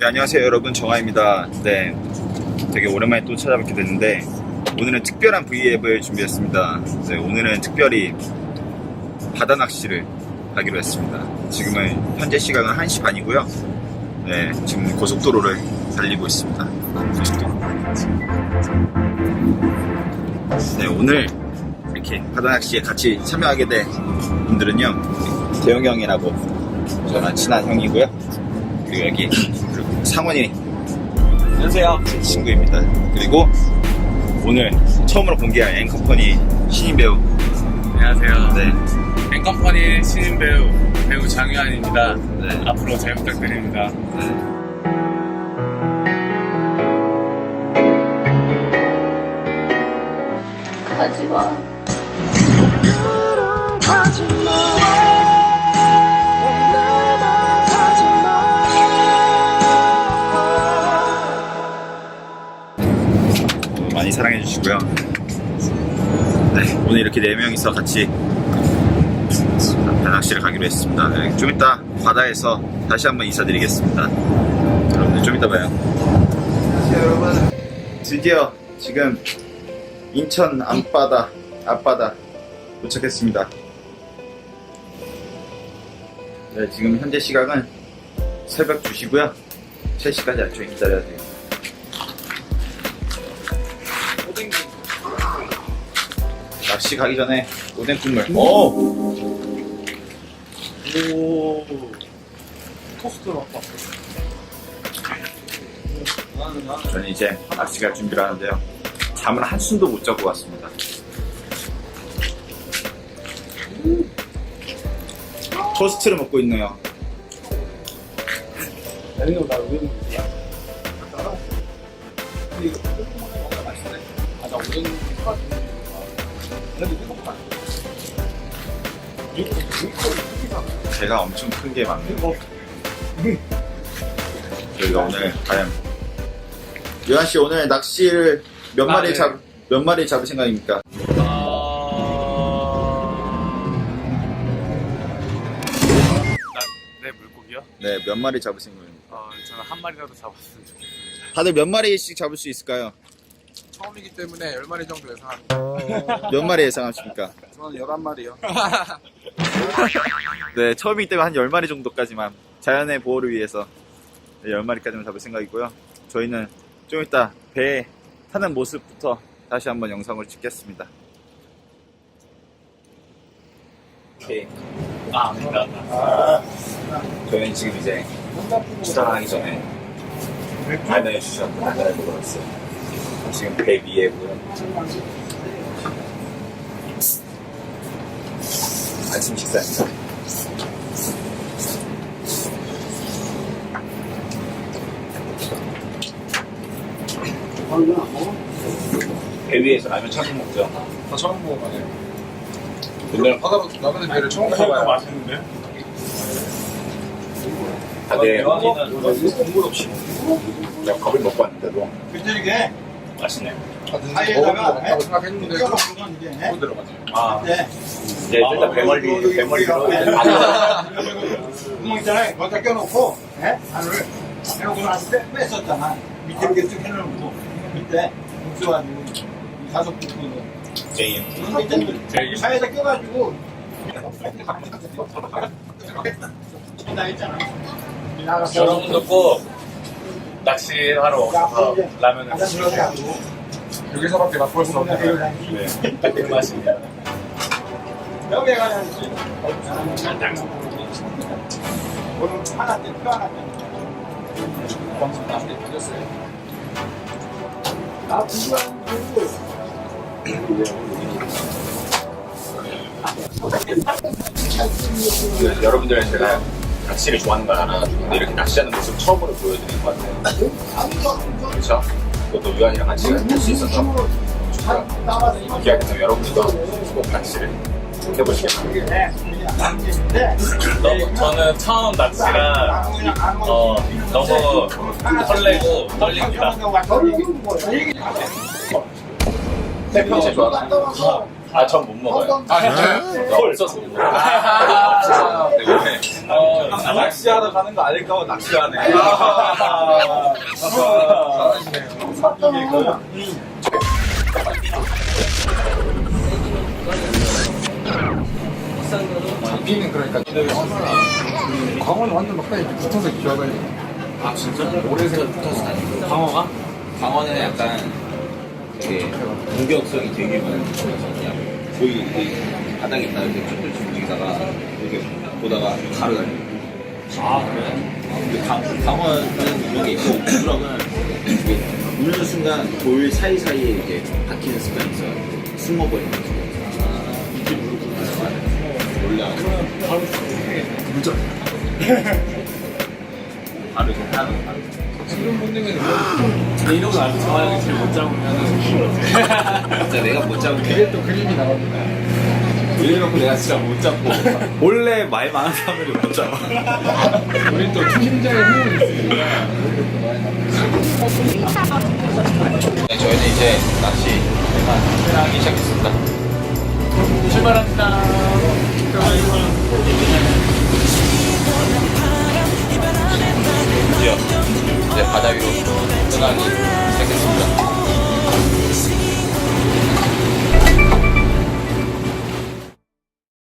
네, 안녕하세요 여러분. 정아입니다. 네 되게 오랜만에 또 찾아뵙게 됐는데 오늘은 특별한 V앱을 준비했습니다. 네, 오늘은 특별히 바다 낚시를 가기로 했습니다. 지금은 현재 시각은 1시 반이고요. 네 지금 고속도로를 달리고 있습니다. 네 오늘 이렇게 바다 낚시에 같이 참여하게 된 분들은요 대영 형이라고 저는 친한 형이고요. 그리고 여기 상원이 안녕하세요. 제 친구입니다. 그리고 오늘 처음으로 공개할 앵커퍼니 신인 배우 안녕하세요. 네, 앵컴퍼니 신인 배우 배우 장유한입니다. 네. 앞으로 잘 부탁드립니다. 하지 마. 오늘 이렇게 네 명이서 같이 배낚시를 가기로 했습니다. 네, 좀 이따 바다에서 다시 한번 인사드리겠습니다. 여러분들 좀 이따 봐요. 여러분. 드디어 지금 인천 앞바다 앞바다 도착했습니다. 네, 지금 현재 시각은 새벽 2시고요. 3시까지 아주 기다려야 돼요. 낚시 가기 전에 오뎅 국물. 오! 오! 토스트 먹고. 저는 이제 낚시 갈 준비를 하는데요. 잠을 한숨도 못 자고 왔습니다. 토스트를 먹고 있네요. 아니요, 나 오뎅 먹을게요. 근데 이거 맛있네. 아, 나 오뎅 사가지고. 근데 이거 먹어. 이거 이거 배가 엄청 큰 게. 이거 저희가 오늘 과연 요한 씨 오늘 낚시를 몇 아, 마리 네. 잡, 몇 마리 잡을 생각입니까? 아, 네 물고기요? 네, 몇 마리 잡을 생각입니까? 어, 저는 한 마리라도 잡았으면 좋겠습니다. 다들 몇 마리씩 잡을 수 있을까요? 처음이기 때문에 10마리 정도 예상합니다. 몇 마리 예상하십니까? 저는 11마리요. 네, 처음이기 때문에 한 10마리 정도까지만 자연의 보호를 위해서 네, 10마리까지만 잡을 생각이고요. 저희는 좀 이따 배에 타는 모습부터 다시 한번 영상을 찍겠습니다. 오케이. 아, 감사합니다. 저희는 지금 이제 출항하기 전에 안내해 주셨던 안내를 보러 왔어요. 지금 배 위에고요. 아침 식사입니다. 배 위에서 라면 차고 먹죠. 저 처음 먹어봐요. 오늘 바다 라면의 배를 처음 먹어봐요. 맛있는데? 다들 국물 없이. 내가 밥을 먹고 왔는데도 그들에게 맛있네. 먹어보고 먹다고 생각했는데 껴먹는 건 이제 또 들어가죠. 아, 네. 이제 일단 배멀리, 배멀리로 구멍 있잖아요. 거기다 껴놓고 네? 안을 해놓고 났을 때 뺐었잖아. 밑에 이렇게 쭉 해놓고 밑에 국수가지고 가속 국수 제인. 밑에 사이에다 껴가지고 나 했잖아. 나가서 여러분도 꼭 낚시하러 오셔서 라면을 드시면 여기서밖에 맛볼 수 없는 네, 딱그 맛입니다. 여기 가야지. 오늘 하나 때, 표 하나 때. 방송 나중에 들렸어요. 나 궁금한 거그 여러분들은 제가 낚시를 좋아하는 걸 알아가지고 근데 이렇게 낚시하는 모습 처음으로 보여드리는 것 같아요. 그렇죠? 그것도 유한이랑 같이 할 수 있어서 좋고요. 기회가 되면 여러분들도 꼭 낚시를 해보시길 바랍니다. 너무, 저는 처음 낚시가 어, 너무 설레고 떨립니다. 새 평채 좋아하나요? 아, 전 못 먹어요. 아, 진짜요? 나 없어서 못 먹어요. 때문에 아, 낚시하러 가는 거 아닐까 봐 낚시하네. 아, 잘하시네요. 장비는 그러니까 광원 완전 막판에 붙어서 기어가지고 아 진짜? 오래 생각 붙어서 다니는 광어가? 광어는 약간 되게 공격성이 되게 많은 그냥 거의 바닥에 있다 이렇게 쭉쭉 움직이다가 이렇게 보다가 바로 다니는 아 그래? 근데 강, 강어는 이런 게 있고 우럭은 이게 우는 순간 돌 사이사이에 이렇게 박히는 습관이 있어요. 숨어버리는 거죠 이렇게 물고 올라 물자 바로 이렇게 하는 거 지금 본능은 이러고 나서 정하영이 제일 못 잡으면은. 진짜 내가 못 잡으면 그게 또 그림이 나옵니다. 이래놓고 내가 진짜 못 잡고. 원래 말 많은 사람들이 못 잡아. 우리 또 팀장의 힘이 있으니까 그렇게 또 많이 나옵니다. 네, 저희는 이제 낚시 하기 시작했습니다. 출발합니다 드디어 이제